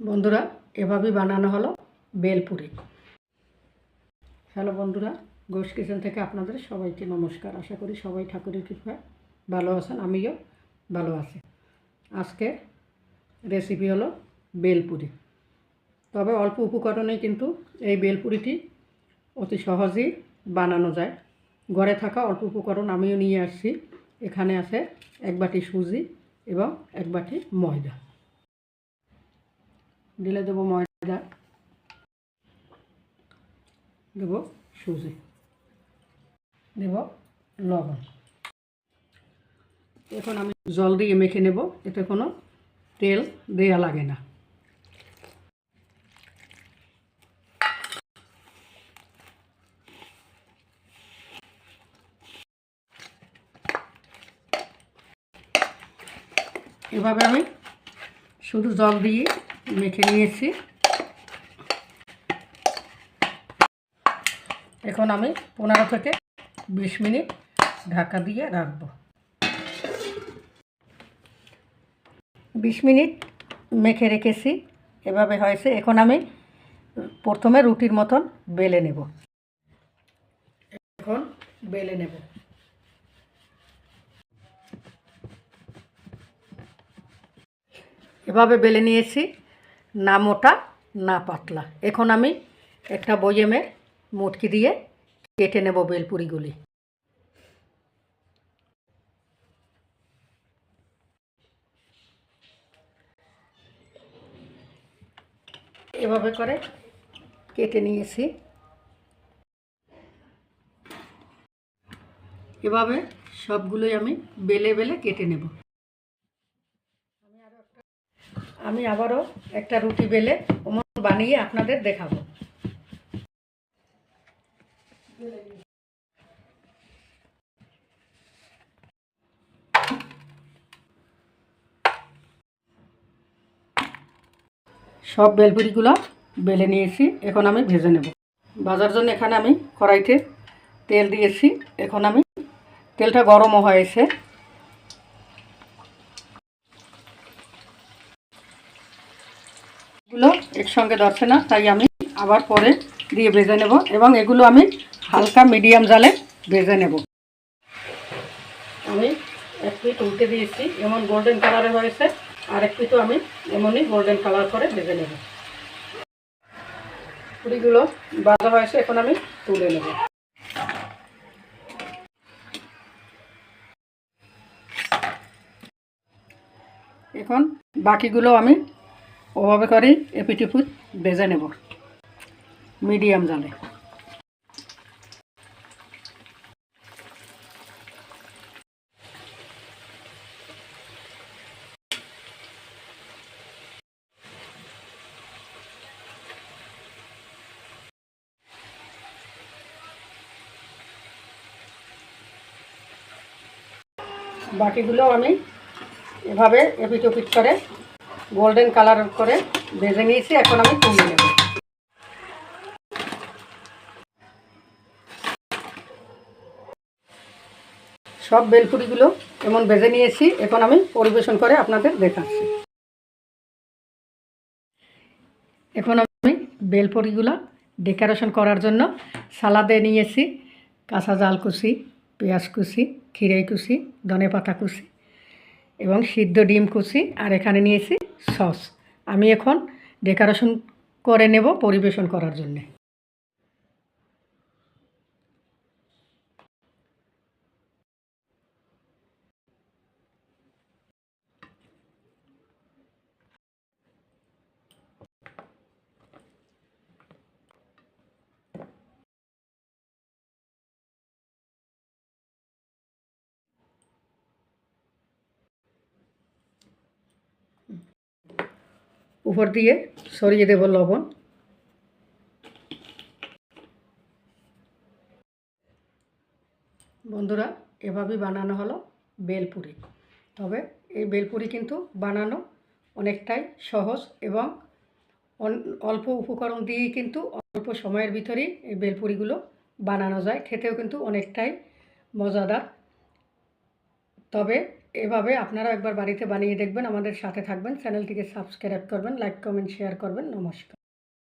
বন্ধুরা, এভাবেই বানানো হলো বেলপুরি। হ্যালো বন্ধুরা গোশ কিচেন থেকে আপনাদের সবাইকে নমস্কার। আশা করি সবাই ঠাকুরের কৃপায় ভালো আছেন, আমিও ভালো আছি। আজকে রেসিপি হলো বেলপুরি। তবে অল্প উপকরণে কিন্তু এই বেলপুরিটি অতি সহজেই বানানো যায়। ঘরে থাকা অল্প উপকরণ আমিও নিয়ে আসছি। এখানে আছে এক বাটি সুজি এবং এক বাটি ময়দা। দিলে দেবো ময়দা। দেব সুজি। দেব লবণ। এখন আমি জল দিয়ে মেখে নেব। এতে কোনো তেল দেয়া লাগে না। এভাবে আমি শুধু জল দিয়ে মেখে নিয়েছি। এখন আমি পনেরো থেকে বিশ মিনিট ঢাকা দিয়ে রাখব। বিশ মিনিট মেখে রেখেছি। এভাবে হয়েছে। এখন আমি প্রথমে রুটির মতন বেলে নেব। এখন বেলে নেব। এভাবে বেলে নিয়েছি। না মোটা, না পাতলা। এখন আমি একটা বয়েমে মুটকি দিয়ে কেটে নেব বেলপুরিগুলি। এভাবে করে কেটে নিয়েছি। এভাবে সবগুলোই আমি বেলে বেলে কেটে নেব। আমি আবারও একটা রুটি বেলে ওমন বানিয়ে আপনাদের দেখাবো। সব বেলপুরিগুলো বেলে নিয়েছি, এখন আমি ভেজে নেব। ভাজার জন্য এখানে আমি কড়াইতে তেল দিয়েছি, এখন আমি তেলটা গরমও হয়েছে। এগুলো একসঙ্গে ধরছে না, তাই আমি আবার পরে দিয়ে ভেজে নেব এবং এগুলো আমি হালকা মিডিয়াম জালে ভেজে নেব। আমি এক পিঠ উল্টে দিয়েছি, এমন গোল্ডেন কালারে হয়েছে, আর এক পিঠও আমি এমনই গোল্ডেন কালার করে ভেজে নেব। পুরিগুলো ভাজা হয়েছে, এখন আমি তুলে নেব। এখন বাকিগুলো আমি ওভাবে করেই এপিটিপুট ভেজে নেব। মিডিয়াম জালে। বাকিগুলো আমি এভাবে এপিট ওপিট করে গোল্ডেন কালার করে ভেজে নিয়েছি, এখন আমি তুলে নেব। সব বেলপুরিগুলো এমন ভেজে নিয়েছি, এখন আমি পরিবেশন করে আপনাদের দেখাচ্ছি। এখন আমি বেলপুরিগুলো ডেকোরেশন করার জন্য সালাদে নিয়েছি, কাঁচা জাল কুচি, পেঁয়াজ কুচি খিরাই কুচি ধনে পাতা কুচি এবং সিদ্ধ ডিম কুচি, আর এখানে নিয়েছি সস। আমি এখন ডেকোরেশন করে নেব পরিবেশন করার জন্যে। উপর দিয়ে সরিয়ে দেব লবণ। বন্ধুরা, এভাবেই বানানো হলো বেলপুরি। তবে এই বেলপুরি কিন্তু বানানো অনেকটাই সহজ এবং অল্প উপকরণ দিয়েই কিন্তু অল্প সময়ের ভিতরেই এই বেলপুরিগুলো বানানো যায়। খেতেও কিন্তু অনেকটাই মজাদার। তবে এভাবে আপনারা একবার বাড়িতে বানিয়ে দেখবেন, আমাদের সাথে থাকবেন, চ্যানেলটিকে সাবস্ক্রাইব করবেন, লাইক, কমেন্ট, শেয়ার করবেন, নমস্কার।